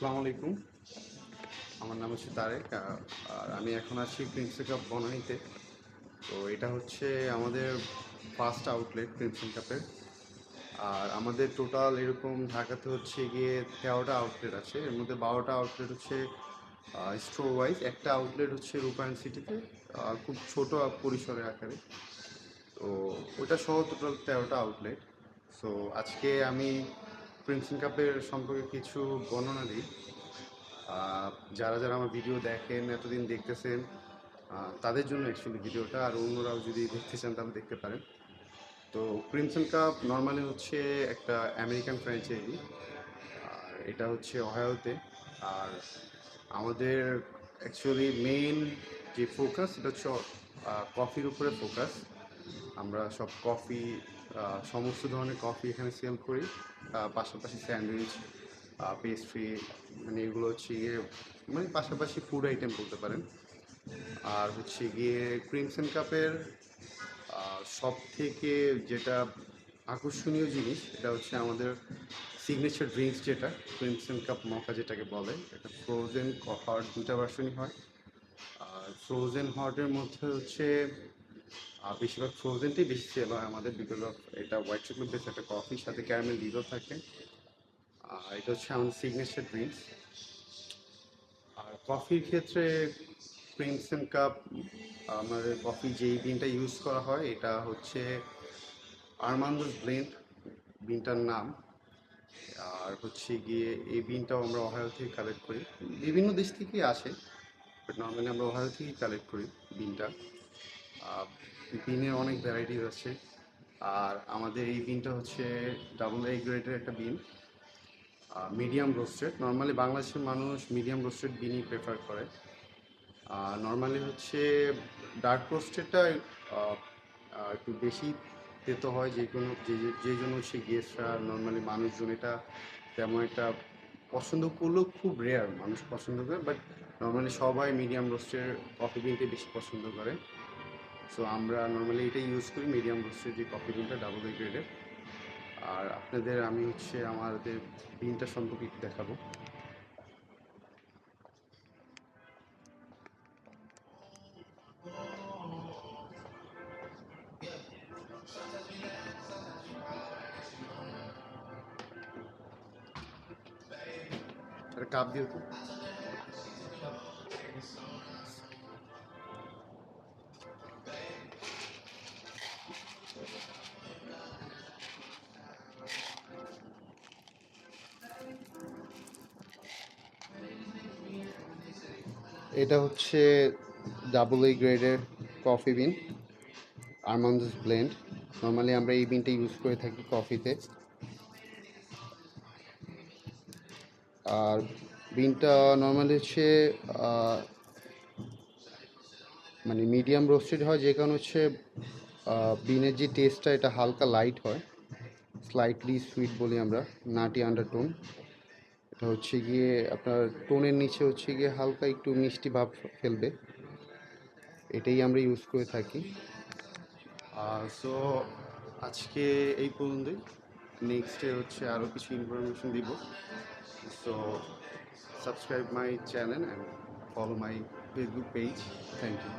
আসসালামু আলাইকুম। আমার নাম হচ্ছে তারেক, আর আমি এখন আছি ক্রিমসন কাপ বনানীতে তো এটা হচ্ছে আমাদের ফার্স্ট আউটলেট ক্রিমসন কাপের আর আমাদের টোটাল এরকম ঢাকাতে হচ্ছে গিয়ে তেরোটা আউটলেট আছে। এর মধ্যে বারোটা আউটলেট হচ্ছে স্টোর ওয়াইজ একটা আউটলেট হচ্ছে রূপায়ণ সিটিতে খুব ছোট পরিসরে আকারে। তো ওটা সহ টোটাল তেরোটা আউটলেট সো আজকে আমি প্রিন্সিন কাপের সম্পর্কে কিছু বর্ণনা দিই। যারা যারা আমার ভিডিও দেখেন, এতদিন দেখতেছেন তাদের জন্য অ্যাকচুয়ালি ভিডিওটা। আর অন্যরাও যদি দেখতে চান, তাহলে দেখতে পারেন। তো ক্রিমসন কাপ নর্মালি হচ্ছে একটা আমেরিকান ফ্র্যাঞ্চাইজি আর এটা হচ্ছে অহায়োতে আর আমাদের অ্যাকচুয়ালি মেইন যে ফোকাস এটা হচ্ছে কফির উপরে ফোকাস আমরা সব কফি সমস্ত ধরনের কফি এখানে সেল করি। পাশাপাশি স্যান্ডউইচ পেস্ট্রি মানে এগুলো হচ্ছে গিয়ে মানে পাশাপাশি ফুড আইটেম বলতে পারেন। আর হচ্ছে গিয়ে ক্রিমসন কাপের সব থেকে যেটা আকর্ষণীয় জিনিস, এটা হচ্ছে আমাদের সিগনেচার ড্রিঙ্কস যেটা ক্রিমসন কাপ মকা যেটাকে বলে, এটা ফ্রোজেন হট দুটা ভার্সনই হয়। আর ফ্রোজেন হটের মধ্যে হচ্ছে বেশিরভাগ ফ্রোজেনটাই বেশি সেল হয় আমাদের বিকজ অফ এটা হোয়াইট চকলেট বেস একটা কফির সাথে ক্যারামেল ডিজও থাকে। আর এটা হচ্ছে আমাদের সিগনেচার ড্রিঙ্কস আর কফির ক্ষেত্রে ক্রিমসন কাপ আমাদের কফি যেই বিনটা ইউজ করা হয়, এটা হচ্ছে আরমান্দোস ব্লেন্ড বিনটার নাম। আর হচ্ছে গিয়ে এই বিনটাও আমরা ওহায়ো থেকে কালেক্ট করি। বিভিন্ন দেশ থেকেই আসে বাট নর্মালি আমরা ওহায়ো থেকেই কালেক্ট করি বিনটা বিনের অনেক ভ্যারাইটিস আছে। আর আমাদের এই বিনটা হচ্ছে ডাবল এ গ্রেডের একটা বিন মিডিয়াম রোস্টেড নর্মালি বাংলাদেশের মানুষ মিডিয়াম রোস্টেড বিনই প্রেফার করে। নর্মালি হচ্ছে ডার্ক রোস্টেডটা একটু বেশি তেতো হয় যে কোনো, যে জন্য হচ্ছে গেস্টরা নর্মালি মানুষজন এটা তেমন একটা পছন্দ করলেও খুব রেয়ার মানুষ পছন্দ করে। বাট নর্মালি সবাই মিডিয়াম রোস্টের কফি বিনটাই বেশি পছন্দ করে। সো আমরা নর্মালি এটাই ইউজ করি মিডিয়াম রোস্টের যে কফি বিনটা ডাবল এ গ্রেডের আর আপনাদের আমি হচ্ছে আমাদের বিনটা সম্পর্কে দেখাবো। কাপ দিও এটা হচ্ছে ডাবল এ গ্রেডের coffee bean Armand's blend normally আমরা এই বিনটা ইউজ করে থাকি কফিতে আর বিনটা নর্মালি হচ্ছে মানে মিডিয়াম রোস্টেড হয়, যে কারণ হচ্ছে বিনের যে টেস্টটা এটা হালকা লাইট হয়। স্লাইটলি সুইট বলি আমরা, নাটি আন্ডারটোন হচ্ছে গিয়ে আপনার টোনের নিচে হচ্ছে গিয়ে হালকা একটু মিষ্টি ভাব ফেলবে। এটাই আমরা ইউজ করে থাকি। সো আজকে এই পর্যন্তই। নেক্সটে হচ্ছে আরও কিছু ইনফরমেশন দিব। So subscribe my channel and follow my Facebook page thank you